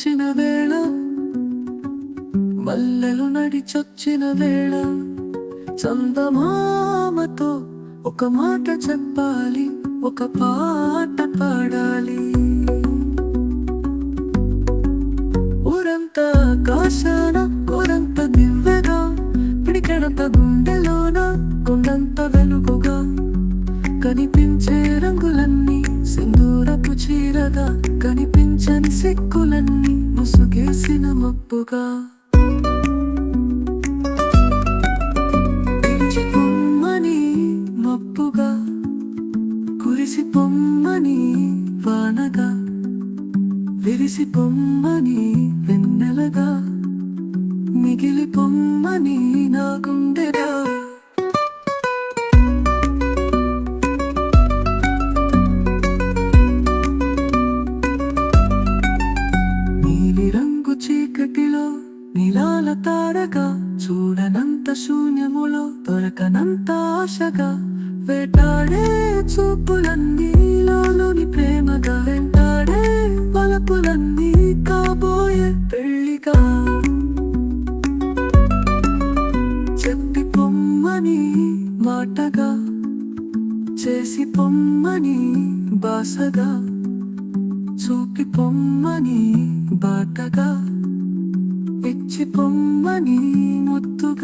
నడిచొచ్చిన వేళ మల్లెలు నడిచొచ్చిన వేళ చందమామతో ఒక మాట చెప్పాలి ఒక పాట పాడాలి. ముసుగేసిన మబ్బుగా పొమ్మని మబ్బుగా కురిసి పొమ్మని వానగా విరిసి పొమ్మని వెన్న నీలాల తారగా చూడనంత శూన్యములో దొరకనంత ఆశగా వేటాడే చూపులన్నీలోని ప్రేమగా వెంటాడే పలుపులన్నీ కాబోయే పెళ్ళిగా చెప్పి పొమ్మని మాటగా చేసి పొమ్మని బాసగా చూపి పొమ్మని బాటగా ശില്പം മണി മുത്തുക